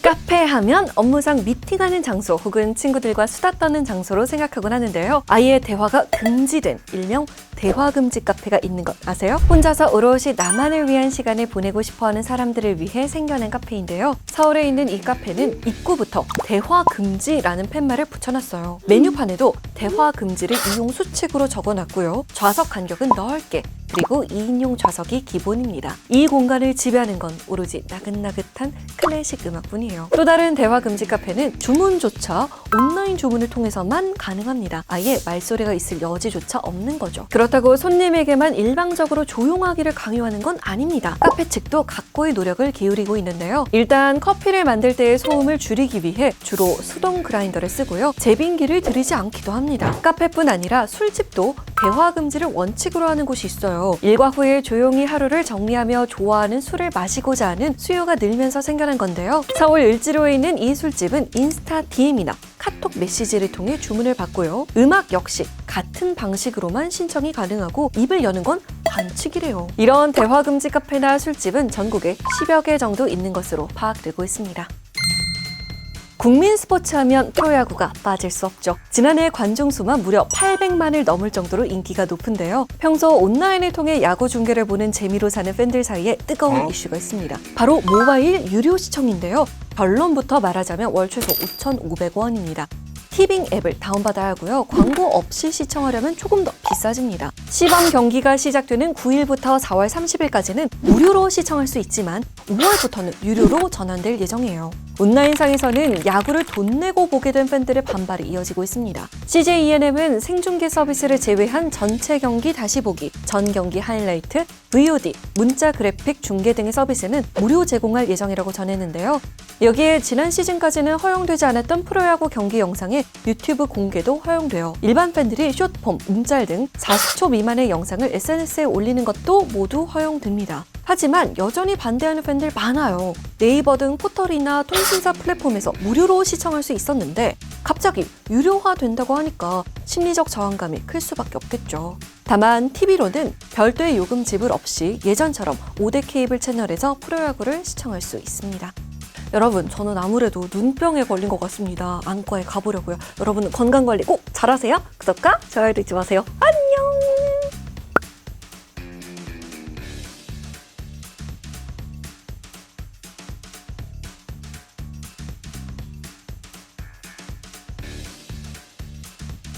카페 하면 업무상 미팅하는 장소 혹은 친구들과 수다 떠는 장소로 생각하곤 하는데요. 아예 대화가 금지된 일명 대화 금지 카페가 있는 것 아세요? 혼자서 오롯이 나만을 위한 시간을 보내고 싶어하는 사람들을 위해 생겨난 카페인데요. 서울에 있는 이 카페는 입구부터 대화 금지라는 팻말을 붙여놨어요. 메뉴판에도 대화 금지를 이용 수칙으로 적어놨고요. 좌석 간격은 넓게 그리고 2인용 좌석이 기본입니다. 이 공간을 지배하는 건 오로지 나긋나긋한 클래식 음악뿐이에요. 또 다른 대화 금지 카페는 주문조차 온라인 주문을 통해서만 가능합니다. 아예 말소리가 있을 여지조차 없는 거죠. 그렇다고 손님에게만 일방적으로 조용하기를 강요하는 건 아닙니다. 카페 측도 각고의 노력을 기울이고 있는데요. 일단 커피를 만들 때의 소음을 줄이기 위해 주로 수동 그라인더를 쓰고요. 제빙기를 들이지 않기도 합니다. 카페뿐 아니라 술집도 대화 금지를 원칙으로 하는 곳이 있어요. 일과 후에 조용히 하루를 정리하며 좋아하는 술을 마시고자 하는 수요가 늘면서 생겨난 건데요. 서울 을지로에 있는 이 술집은 인스타 DM이나 카톡 메시지를 통해 주문을 받고요. 음악 역시 같은 방식으로만 신청이 가능하고 입을 여는 건 반칙이래요. 이런 대화 금지 카페나 술집은 전국에 10여 개 정도 있는 것으로 파악되고 있습니다. 국민 스포츠 하면 프로야구가 빠질 수 없죠. 지난해 관중 수만 무려 800만을 넘을 정도로 인기가 높은데요. 평소 온라인을 통해 야구 중계를 보는 재미로 사는 팬들 사이에 뜨거운 이슈가 있습니다. 바로 모바일 유료 시청인데요. 결론부터 말하자면 월 최소 5,500원입니다. 티빙 앱을 다운받아야 하고요. 광고 없이 시청하려면 조금 더 비싸집니다. 시범 경기가 시작되는 9일부터 4월 30일까지는 무료로 시청할 수 있지만 5월부터는 유료로 전환될 예정이에요. 온라인상에서는 야구를 돈 내고 보게 된 팬들의 반발이 이어지고 있습니다. CJ ENM은 생중계 서비스를 제외한 전체 경기 다시 보기, 전 경기 하이라이트, VOD, 문자 그래픽 중계 등의 서비스는 무료 제공할 예정이라고 전했는데요. 여기에 지난 시즌까지는 허용되지 않았던 프로야구 경기 영상 의 유튜브 공개도 허용되어 일반 팬들이 숏폼, 문짤 등 40초 미만의 영상을 SNS에 올리는 것도 모두 허용됩니다. 하지만 여전히 반대하는 팬들 많아요. 네이버 등 포털이나 통신사 플랫폼에서 무료로 시청할 수 있었는데 갑자기 유료화 된다고 하니까 심리적 저항감이 클 수밖에 없겠죠. 다만 TV로는 별도의 요금 지불 없이 예전처럼 5대 케이블 채널에서 프로야구를 시청할 수 있습니다. 여러분, 저는 아무래도 눈병에 걸린 것 같습니다. 안과에 가보려고요. 여러분 건강 관리 꼭 잘하세요. 구독과 좋아요 잊지 마세요. 안녕!